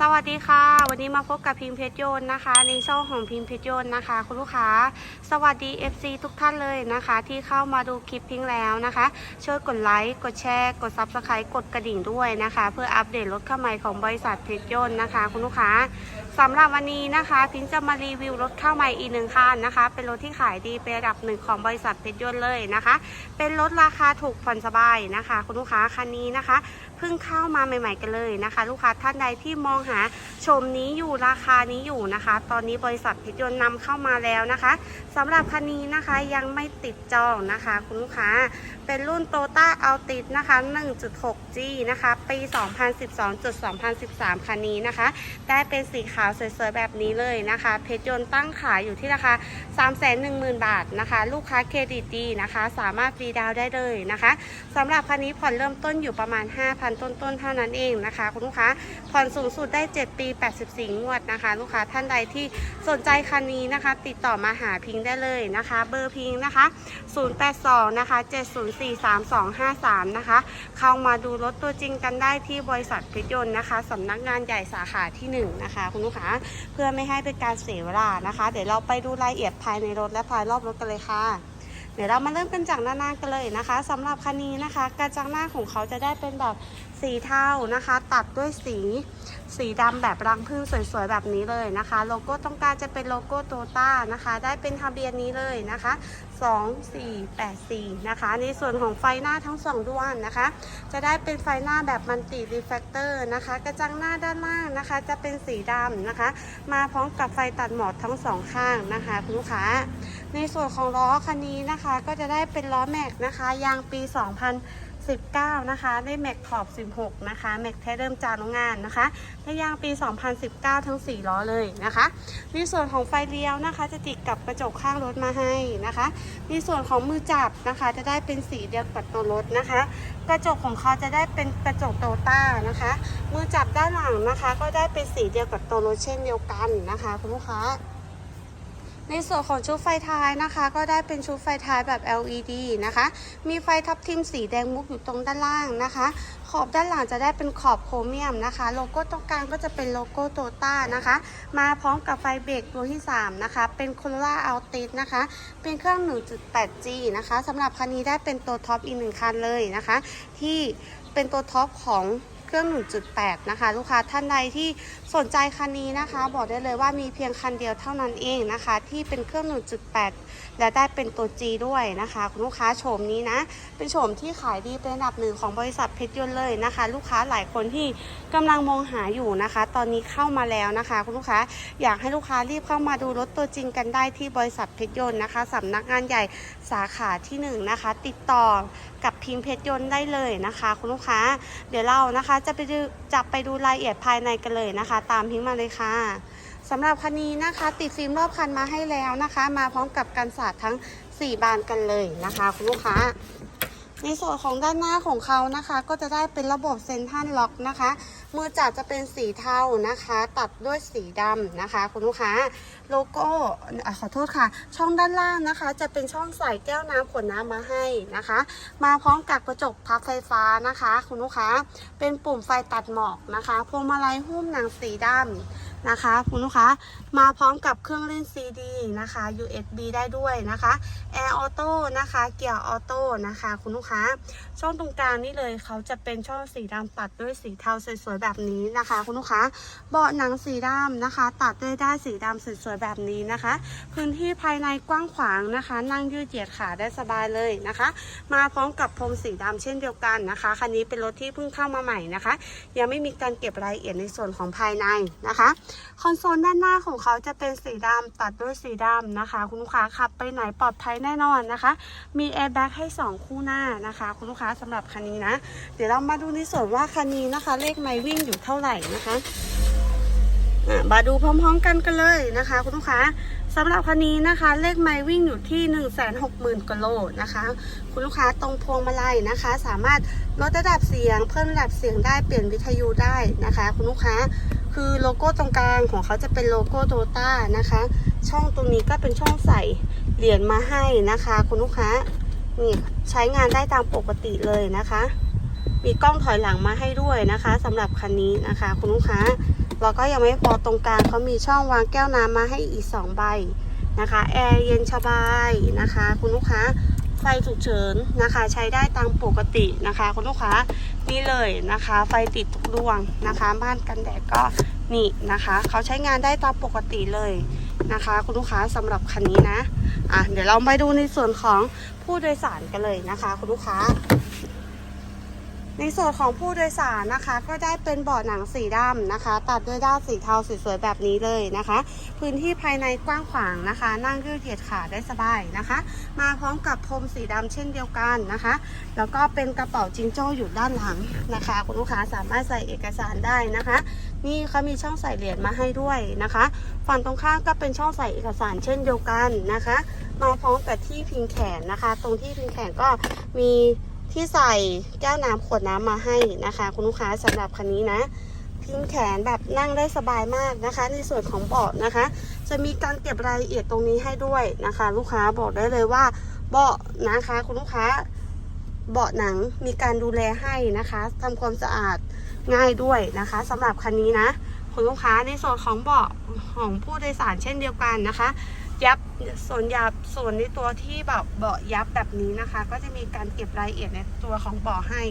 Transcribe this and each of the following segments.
สวัสดีค่ะ วันนี้มาพบกับพิมพ์เพชรโยนต์นะคะ ในช่องของพิมพ์เพชรโยนต์นะคะ คุณลูกค้า สวัสดี FC ทุกท่านเลยนะคะ ที่เข้ามาดูคลิปพิงแล้วนะคะ ช่วยกดไลค์กดแชร์ กด Subscribe กดกระดิ่งด้วยนะคะ เพื่ออัปเดตรถเข้าใหม่ของบริษัทเพชรโยนต์นะคะ คุณลูกค้าสำหรับวันนี้นะคะ พิงจะมารีวิวรถเข้าใหม่อีกหนึ่งคันนะคะ เป็นรถที่ขายดีเป็นระดับหนึ่งของบริษัทเพชรยนต์เลยนะคะ เป็นรถราคาถูกผ่อนสบายนะคะ คุณลูกค้าคันนี้นะคะเพิ่งเข้ามาใหม่ ๆ กันเลยนะคะ ลูกค้าท่านใดที่มองหาชมนี้อยู่ราคานี้อยู่นะคะ ตอนนี้บริษัทเพชรยนต์นำเข้ามาแล้วนะคะสำหรับคันนี้นะคะยังไม่ติดจองนะคะ คุณลูกค้าเป็นรุ่นโตต้าเอาติดนะคะ 1.6G นะคะ ปี 2012-2013 คันนี้นะคะ ได้เป็นสีขาวสวยๆ แบบนี้เลยนะคะ เพชรยนต์ตั้งขายอยู่ที่ราคา 310,000 บาทนะคะ ลูกค้าเครดิตดีนะคะ สามารถฟรีดาวน์ได้เลยนะคะสำหรับคันนี้ผ่อนเริ่มต้นอยู่ประมาณ 5,000ต้นๆเท่านั้นเองนะคะ คุณลูกค้าผ่อนสูงสุดได้ 7 ปี 84 งวดนะคะ ลูกค้าท่านใดที่สนใจคันนี้นะคะ ติดต่อมาหาพิงได้เลยนะคะ เบอร์พิงนะคะ 082 นะคะ 7043253 นะคะ เข้ามาดูรถตัวจริงกันได้ที่บริษัทพชรยนต์นะคะสำนักงานใหญ่สาขาที่ 1 นะคะ คุณลูกค้าเพื่อไม่ให้เป็นการเสียเวลานะคะ เดี๋ยวเราไปดูรายละเอียดภายในรถและภายรอบรถกันเลยค่ะ เดี๋ยวเรามาเริ่มกันจากหน้าหน้ากันเลยนะคะสำหรับคันนี้นะคะ กระจังหน้าของเขาจะได้เป็นแบบสีเทานะคะ ตัดด้วยสีสีดำแบบรังผึ้งสวยๆแบบนี้เลยนะคะ โลโก้ต้องการจะเป็นโลโก้โตต้านะคะ ได้เป็นทะเบียนนี้เลยนะคะ 2484 นะคะ ในส่วนของไฟหน้าทั้งสองดวงนะคะ จะได้เป็นไฟหน้าแบบมันติรีแฟกเตอร์นะคะ กระจังหน้าด้านล่างนะคะ จะเป็นสีดำนะคะ มาพร้อมกับไฟตัดหมอกทั้งสองข้างนะคะคุณลูกค้าในส่วนของล้อคันนี้นะคะ ก็จะได้เป็นล้อแม็กนะคะ ยางปี 19 นะคะ ได้แม็กขอบ 16 นะคะ แม็กแท้เริ่มจากโรงงานนะคะ ได้ยางปี 2019 ทั้ง 4 ล้อเลยนะคะในส่วนของไฟเลี้ยวนะคะ จะติดกับกระจกข้างรถมาให้นะคะในส่วนของมือจับนะคะ จะได้เป็นสีเดียวกับตัวรถนะคะ กระจกของเขาจะได้เป็นกระจกโตต้านะคะ มือจับด้านหลังนะคะ ก็ได้เป็นสีเดียวกับตัวรถเช่นเดียวกันนะคะคุณลูกค้า ในส่วนของชุดไฟท้ายนะคะ ก็ได้เป็นชุดไฟท้ายแบบ LED นะคะ มีไฟทับทิมสีแดงมุกอยู่ตรงด้านล่างนะคะ ขอบด้านหลังจะได้เป็นขอบโครเมียมนะคะ โลโก้ตรงกลางก็จะเป็นโลโก้โตต้านะคะ มาพร้อมกับไฟเบรกตัวที่ 3 นะคะ เป็น Corolla Altis นะคะ เป็นเครื่อง 1.8G นะคะสำหรับคันนี้ได้เป็นตัวท็อปอีกหนึ่งคันเลยนะคะ ที่เป็นตัวท็อปของ รื่อง 1.8 นะคะ ลูกค้าท่านใดที่สนใจคันนี้นะคะ บอกได้เลยว่ามีเพียงคันเดียวเท่านั้นเองนะคะ ที่เป็นเครื่อง 1.8และได้เป็นตัว G ด้วยนะคะ คุณลูกค้าโฉมนี้นะ เป็นโฉมที่ขายดีเป็นอันดับหนึ่งของบริษัทเพชรยนต์เลยนะคะ ลูกค้าหลายคนที่กำลังมองหาอยู่นะคะ ตอนนี้เข้ามาแล้วนะคะ คุณลูกค้าอยากให้ลูกค้ารีบเข้ามาดูรถตัวจริงกันได้ที่บริษัทเพชรยนต์นะคะสำนักงานใหญ่สาขาที่หนึ่งนะคะ ติดต่อกับพิมพ์เพชรยนต์ได้เลยนะคะ คุณลูกค้า เดี๋ยวเรานะคะจะไปดูจะไปดูรายละเอียดภายในกันเลยนะคะ ตามพิมพ์มาเลยค่ะ สำหรับคันนี้นะคะ ติดฟิล์มรอบคันมาให้แล้วนะคะ มาพร้อมกับกันสาดทั้ง 4 บานกันเลยนะคะคุณลูกค้า ในส่วนของด้านหน้าของเขานะคะ ก็จะได้เป็นระบบเซนทันล็อกนะคะ มือจับจะเป็นสีเทานะคะ ตัดด้วยสีดำนะคะ คุณลูกค้าโลโก้ขอโทษค่ะ ช่องด้านล่างนะคะ จะเป็นช่องใส่แก้วน้ำขวดน้ำมาให้นะคะ มาพร้อมกับกระจกพับไฟฟ้านะคะ คุณลูกค้า เป็นปุ่มไฟตัดหมอกนะคะพวงมาลัยหุ้มหนังสีดำ นะคะ คุณลูกค้ามาพร้อมกับเครื่องเล่นซีดีนะคะ USB ได้ด้วยนะคะแอร์ออโต้นะคะ เกียร์ออโต้นะคะ คุณลูกค้า ช่องตรงกลางนี่เลยเขาจะเป็นช่องสีดำตัดด้วยสีเทาสวยๆแบบนี้นะคะ คุณลูกค้าเบาะหนังสีดำนะคะ ตัดด้วยด้ายสีดำสวยๆแบบนี้นะคะ พื้นที่ภายในกว้างขวางนะคะ นั่งยืดเหยียดขาได้สบายเลยนะคะ มาพร้อมกับพรมสีดำเช่นเดียวกันนะคะคันนี้เป็นรถที่เพิ่งเข้ามาใหม่นะคะ ยังไม่มีการเก็บรายละเอียดในส่วนของภายในนะคะคอนโซลด้านหน้าของเขาจะเป็นสีดำตัดด้วยสีดำนะคะ คุณลูกค้าขับไปไหนปลอดภัยแน่นอนนะคะ มีแอร์แบ็กให้ 2 คู่หน้านะคะ คุณลูกค้าสำหรับคันนี้นะ เดี๋ยวเรามาดูในส่วนว่าคันนี้นะคะ เลขไมล์วิ่งอยู่เท่าไหร่นะคะมาดูพร้อมๆกันกันเลยนะคะ คุณลูกค้าสำหรับคันนี้นะคะ เลขไมล์วิ่งอยู่ที่ 1 6 0 0 0 0กิโลนะคะ คุณลูกค้าตรงพวงมาลัยนะคะ สามารถลดระดับเสียง เพิ่มระดับเสียงได้เปลี่ยนวิทยุได้นะคะ คุณลูกค้า คือโลโก้ตรงกลางของเขาจะเป็นโลโก้โตต้านะคะ ช่องตรงนี้ก็เป็นช่องใส่เหรียญมาให้นะคะคุณลูกค้านี่ใช้งานได้ตามปกติเลยนะคะ มีกล้องถอยหลังมาให้ด้วยนะคะสำหรับคันนี้นะคะ คุณลูกค้าแล้วก็ยังไม่พอตรงกลางเขามีช่องวางแก้วน้ำมาให้อีก 2 ใบนะคะแอร์เย็นสบายนะคะ คุณลูกค้า ไฟฉุกเฉินนะคะ ใช้ได้ตามปกตินะคะ คุณลูกค้านี่เลยนะคะ ไฟติดทุกดวงนะคะบ้านกันแดดก็นี่นะคะ เขาใช้งานได้ตามปกติเลยนะคะ คุณลูกค้าสำหรับคันนี้นะอะเดี๋ยวเราไปดูในส่วนของผู้โดยสารกันเลยนะคะ คุณลูกค้า ในส่วนของผู้โดยสารนะคะ ก็ได้เป็นเบาะหนังสีดำนะคะ ตัดด้วยด้านสีเทาสวยๆแบบนี้เลยนะคะ พื้นที่ภายในกว้างขวางนะคะ นั่งยืดเหยียดขาได้สบายนะคะ มาพร้อมกับพรมสีดำเช่นเดียวกันนะคะ แล้วก็เป็นกระเป๋าจิงโจ้อยู่ด้านหลังนะคะ คุณลูกค้าสามารถใส่เอกสารได้นะคะ นี่เขามีช่องใส่เหรียญมาให้ด้วยนะคะ ฝั่งตรงข้ามก็เป็นช่องใส่เอกสารเช่นเดียวกันนะคะ มาพร้อมกับที่พิงแขนนะคะ ตรงที่พิงแขนก็มี ที่ใส่แก้วน้ำขวดน้ำมาให้นะคะ คุณลูกค้าสำหรับคันนี้นะพิงแขนแบบนั่งได้สบายมากนะคะ ในส่วนของเบาะนะคะ จะมีการเก็บรายละเอียดตรงนี้ให้ด้วยนะคะ ลูกค้าบอกได้เลยว่าเบาะนะคะ คุณลูกค้าเบาะหนังมีการดูแลให้นะคะทำความสะอาดง่ายด้วยนะคะสำหรับคันนี้นะคุณลูกค้าในส่วนของเบาะของผู้โดยสารเช่นเดียวกันนะคะ ส่วนยับส่วนในตัวที่แบบเบาะยับแบบนี้นะคะ ก็จะมีการเก็บรายละเอียดในตัวของเบาะให้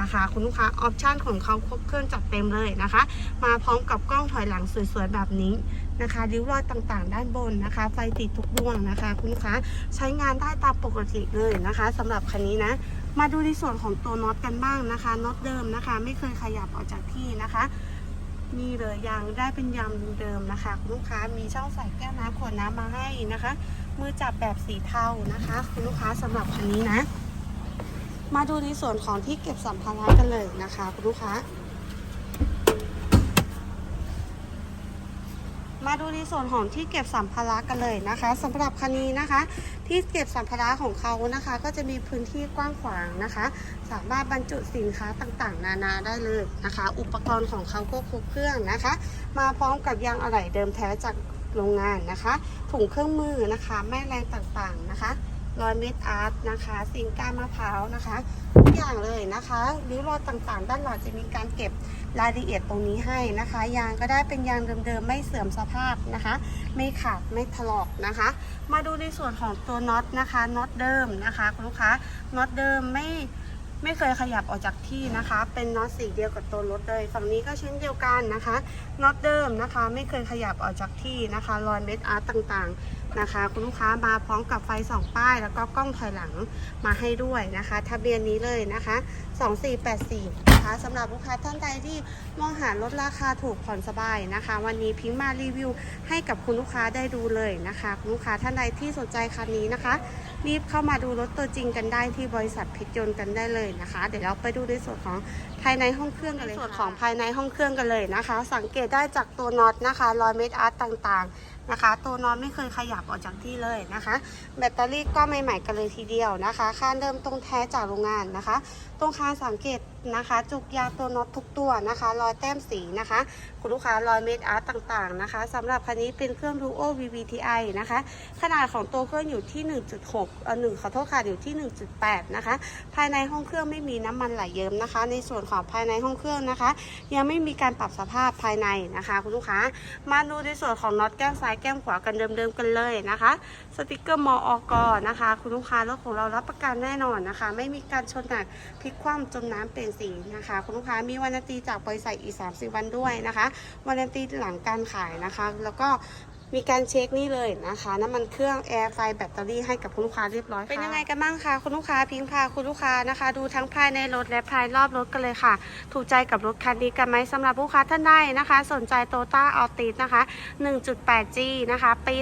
นะคะ คุณลูกค้าออปชันของเขาครบเครื่องจัดเต็มเลยนะคะ มาพร้อมกับกล้องถอยหลังสวยๆแบบนี้นะคะริ้วรอยต่างๆ ด้านบนนะคะ ไฟติดทุกดวงนะคะ คุณลูกค้าใช้งานได้ตามปกติเลยนะคะสำหรับคันนี้นะ มาดูในส่วนของตัวน็อตกันบ้างนะคะน็อตเดิมนะคะ ไม่เคยขยับออกจากที่นะคะ นี่เลยยางได้เป็นยางเดิมๆนะคะ คุณลูกค้ามีช่องใส่แก้วน้ำขวดน้ำมาให้นะคะ มือจับแบบสีเทานะคะ คุณลูกค้าสำหรับคันนี้นะ มาดูในส่วนของที่เก็บสัมภาระกันเลยนะคะ คุณลูกค้า มาดูในส่วนของที่เก็บสัมภาระกันเลยนะคะสำหรับคันนี้นะคะ ที่เก็บสัมภาระของเขานะคะ ก็จะมีพื้นที่กว้างขวางนะคะ สามารถบรรจุสินค้าต่างๆ นานาได้เลยนะคะ อุปกรณ์ของเขาก็ครบเครื่องนะคะ มาพร้อมกับยางอะไหล่เดิมแท้จากโรงงานนะคะ ถุงเครื่องมือนะคะ แม่แรงต่างๆนะคะ รอยเม็ดอาร์ตนะคะสิงก้านมะพร้าวนะคะทุกอย่างเลยนะคะริ้วรอยต่างๆ ด้านหลังจะมีการเก็บรายละเอียดตรงนี้ให้นะคะ ยางก็ได้เป็นยางเดิมๆ ไม่เสื่อมสภาพนะคะ ไม่ขาดไม่ถลอกนะคะ มาดูในส่วนของตัวน็อตนะคะน็อตเดิมนะคะคุณลูกค้าน็อตเดิมไม่ ไม่เคยขยับออกจากที่นะคะ เป็นน็อตสีเดียวกับตัวรถเลย ฝั่งนี้ก็เช่นเดียวกันนะคะน็อตเดิมนะคะ ไม่เคยขยับออกจากที่นะคะรอยเม็ดอาร์ตต่างๆนะคะ คุณลูกค้ามาพร้อมกับไฟสองป้าย แล้วก็กล้องถอยหลังมาให้ด้วยนะคะ ทะเบียนนี้เลยนะคะ 2484 นะคะสำหรับลูกค้าท่านใดที่มองหารถราคาถูกผ่อนสบายนะคะ วันนี้พิงค์มารีวิวให้กับคุณลูกค้าได้ดูเลยนะคะ คุณลูกค้าท่านใดที่สนใจคันนี้นะคะ รีบเข้ามาดูรถตัวจริงกันได้ที่บริษัทเพชรยนต์กันได้เลยนะคะ เดี๋ยวเราไปดูในส่วนของภายในห้องเครื่องกันเลยส่วนของภายในห้องเครื่องกันเลยนะคะ สังเกตได้จากตัวน็อตนะคะรอยเม็ดอาร์ตต่างๆนะคะตัวน็อตไม่เคยขยับออกจากที่เลยนะคะ แบตเตอรี่ก็ใหม่ๆกันเลยทีเดียวนะคะ ค่าเดิมตรงแท้จากโรงงานนะคะ ตรงคานสังเกต นะคะ จุกยาตัวน็อตทุกตัวนะคะ รอยแต้มสีนะคะ คุณลูกค้ารอยเม็ดอาร์ตต่างๆนะคะสำหรับคันนี้เป็นเครื่อง Duo VVTi นะคะ ขนาดของตัวเครื่องอยู่ที่ 1.6เอ่อ1ขอโทษค่ะอยู่ที่ 1.8 นะคะ ภายในห้องเครื่องไม่มีน้ำมันไหลเยิ้มนะคะ ในส่วนของภายในห้องเครื่องนะคะ ยังไม่มีการปรับสภาพภายในนะคะ คุณลูกค้า มาดูในส่วนของน็อตแก้มซ้ายแก้มขวากันเดิมๆกันเลยนะคะ สติกเกอร์มออกนะคะ คุณลูกค้ารถของเรารับประกันแน่นอนนะคะ ไม่มีการชนหนักพลิกคว่ำจมน้ำเป็นสีนะคะคุณลูกค้ามีวันตีจากบริษัทอีก 30 วันด้วยนะคะวันตีหลังการขายนะคะ แล้วก็ มีการเช็คนี่เลยนะคะ น้ำมันเครื่องแอร์ไฟแบตเตอรี่ให้กับคุณลูกค้าเรียบร้อยค่ะเป็นยังไงกันบ้างคะคุณลูกค้าพิงพาคุณลูกค้านะคะ ดูทั้งภายในรถและภายรอบรถกันเลยค่ะ ถูกใจกับรถคันนี้กันไหมสำหรับลูกค้าท่านใดนะคะ สนใจโตต้าออติสนะคะ 1.8G นะคะ ปี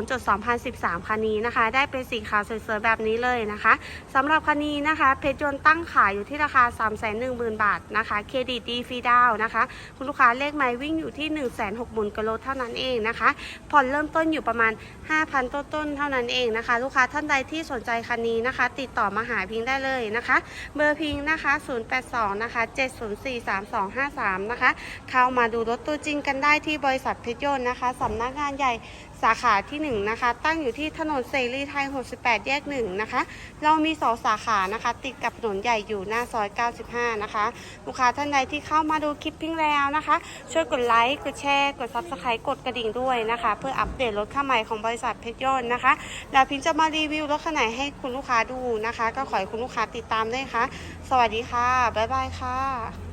2012.2013 คันนี้นะคะ ได้เป็นสีขาวสวยๆแบบนี้เลยนะคะสำหรับคันนี้นะคะ เพชรยนต์ตั้งขายอยู่ที่ราคา 310,000 บาทนะคะเครดิตดีฟรีดาวน์นะคะ คุณลูกค้าเลขไม้วิ่งอยู่ที่ 160,000กิโลเท่านั้นเองนะคะ ผ่อนเริ่มต้นอยู่ประมาณ 5,000 ต้นๆเท่านั้นเองนะคะ ลูกค้าท่านใดที่สนใจคันนี้นะคะ ติดต่อมาหาพิงได้เลยนะคะ เบอร์พิงนะคะ 082 นะคะ 7043253 นะคะ เข้ามาดูรถตัวจริงกันได้ที่บริษัทเพชรยนต์นะคะสำนักงานใหญ่ สาขาที่1นะคะตั้งอยู่ที่ถนนเสรีไทย 68 แยก1นะคะเรามี2สาขานะคะติดกับถนนใหญ่อยู่หน้าซอย 95 นะคะลูกค้าท่านใดที่เข้ามาดูคลิปพิ้งแล้วนะคะ ช่วยกดไลค์กดแชร์กด Subscribe กดกระดิ่งด้วยนะคะ เพื่ออัปเดตรถข้าใหม่ของบริษัทเพชรยนต์นะคะแล้วพิงจะมารีวิวรถคันไหนให้คุณลูกค้าดูนะคะ ก็ขอให้คุณลูกค้าติดตามด้วยค่ะ สวัสดีค่ะบ๊ายบายค่ะ